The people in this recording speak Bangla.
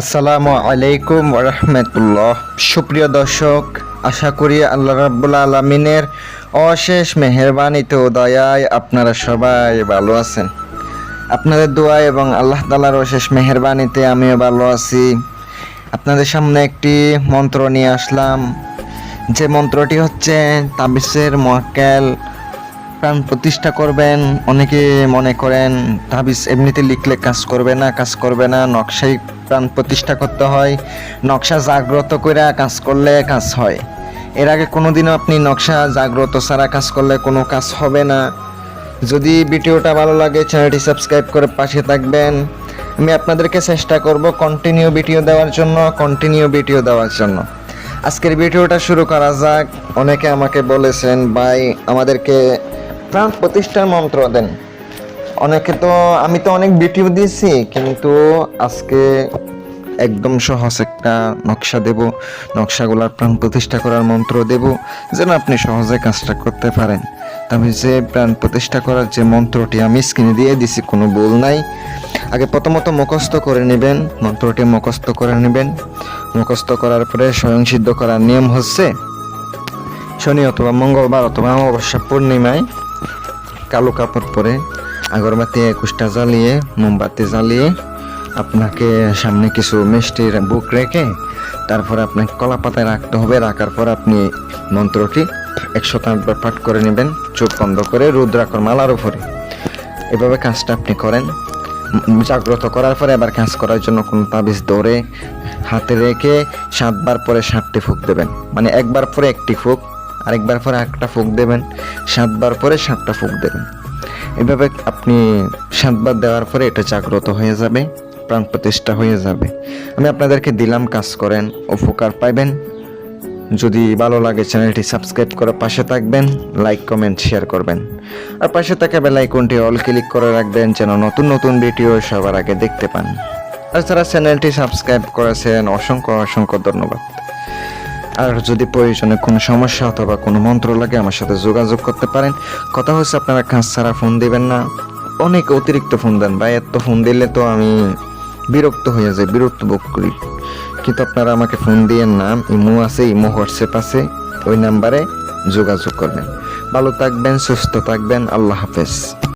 আসসালামু আলাইকুম রহমতুল্লাহ। সুপ্রিয় দর্শক, আশা করি আল্লাহ রাব্বুল আলমিনের অশেষ মেহরবানিতে দয়ায় আপনারা সবাই ভালো আছেন। আপনাদের দোয়া এবং আল্লাহ তালার অশেষ মেহরবানিতে আমিও ভালো আছি। আপনাদের সামনে একটি মন্ত্র নিয়ে আসলাম। যে মন্ত্রটি হচ্ছে তাবিসের মক্কেল প্রাণ প্রতিষ্ঠা করবেন, অনেকে মনে করেন তাবিজ এমনিতে লিখলে কাজ করবে না, কাজ করবে না, নকশাই প্রাণ প্রতিষ্ঠা করতে হয়, নকশা জাগ্রত করে কাজ করলে কাজ হয়। এর আগে কোনোদিনও আপনি নকশা জাগ্রত ছাড়া কাজ করলে কোনো কাজ হবে না। যদি ভিডিওটা ভালো লাগে, চ্যানেলটি সাবস্ক্রাইব করে পাশে থাকবেন। আমি আপনাদেরকে চেষ্টা করব কন্টিনিউ ভিডিও দেওয়ার জন্য কন্টিনিউ ভিডিও দেওয়ার জন্য। আজকের ভিডিওটা শুরু করা যাক। অনেকে আমাকে বলেছেন, ভাই, আমাদেরকে প্রাণ প্রতিষ্ঠার মন্ত্র দেন। অনেকে তো, আমি তো অনেক ভিডিও দিয়েছি, কিন্তু আজকে একদম সহজ একটা নকশা দেব। নকশাগুলার প্রাণ প্রতিষ্ঠা করার মন্ত্র দেব, যেন আপনি সহজে কাজটা করতে পারেন। তবে যে প্রাণ প্রতিষ্ঠা করার যে মন্ত্রটি আমি স্ক্রিনে দিয়ে দিছি, কোনো ভুল নাই। আগে প্রথমত মুখস্থ করে নেবেন, মন্ত্রটি মুখস্থ করে নেবেন। মুখস্থ করার পরে স্বয়ং সিদ্ধ করার নিয়ম হচ্ছে, শনি অথবা মঙ্গলবার অথবা অমাবস্যা পূর্ণিমায় কালো কাপড় পরে আগরবাতি একুশটা জ্বালিয়ে, মোমবাতি জ্বালিয়ে আপনাকে সামনে কিছু মিষ্টির বুক রেখে তারপর আপনাকে কলা পাতায় রাখতে হবে। রাখার পর আপনি মন্ত্রটি একশো আটবার পাঠ করে নেবেন, চোখ বন্ধ করে রুদ্রাকর মালার উপরে। এভাবে কাজটা আপনি করেন। জাগ্রত করার পরে আবার কাজ করার জন্য কোনো তাবিজ ধরে হাতে রেখে সাতবার পরে সাতটি ফুক দেবেন। মানে একবার পরে একটি ফুক আরেকবার পরে একটা ফুক দেবেন, সাতবার পরে সাতটা ফুক দেবেন। এভাবে আপনি সাতবার দেওয়ার পরে এটা জাগ্রত হয়ে যাবে, প্রাণ প্রতিষ্ঠা হয়ে যাবে। আমি আপনাদেরকে দিলাম কাজ করেন, উপকার পাইবেন। যদি ভালো লাগে চ্যানেলটি সাবস্ক্রাইব করে পাশে থাকবেন, লাইক, কমেন্ট, শেয়ার করবেন। আর পাশে থাকা বেল আইকনটি অল ক্লিক করে রাখবেন যেন নতুন নতুন ভিডিও সবার আগে দেখতে পান। আর যারা চ্যানেলটি সাবস্ক্রাইব করেছেন, অসংখ্য অসংখ্য ধন্যবাদ। আর যদি প্রয়োজনে কোনো সমস্যা অথবা কোনো মন্ত্র লাগে, আমার সাথে যোগাযোগ করতে পারেন। কথা হচ্ছে আপনারা কাজ ছাড়া ফোন দিবেন না। অনেক অতিরিক্ত ফোন দেন বা এত ফোন দিলে তো আমি বিরক্ত হয়ে যাই, বিরক্ত বোধ করি। কিন্তু আপনারা আমাকে ফোন দিয়েন না, ইমো আছে, ইমো হোয়াটসঅ্যাপ আছে, ওই নাম্বারে যোগাযোগ করবেন। ভালো থাকবেন, সুস্থ থাকবেন, আল্লাহ হাফেজ।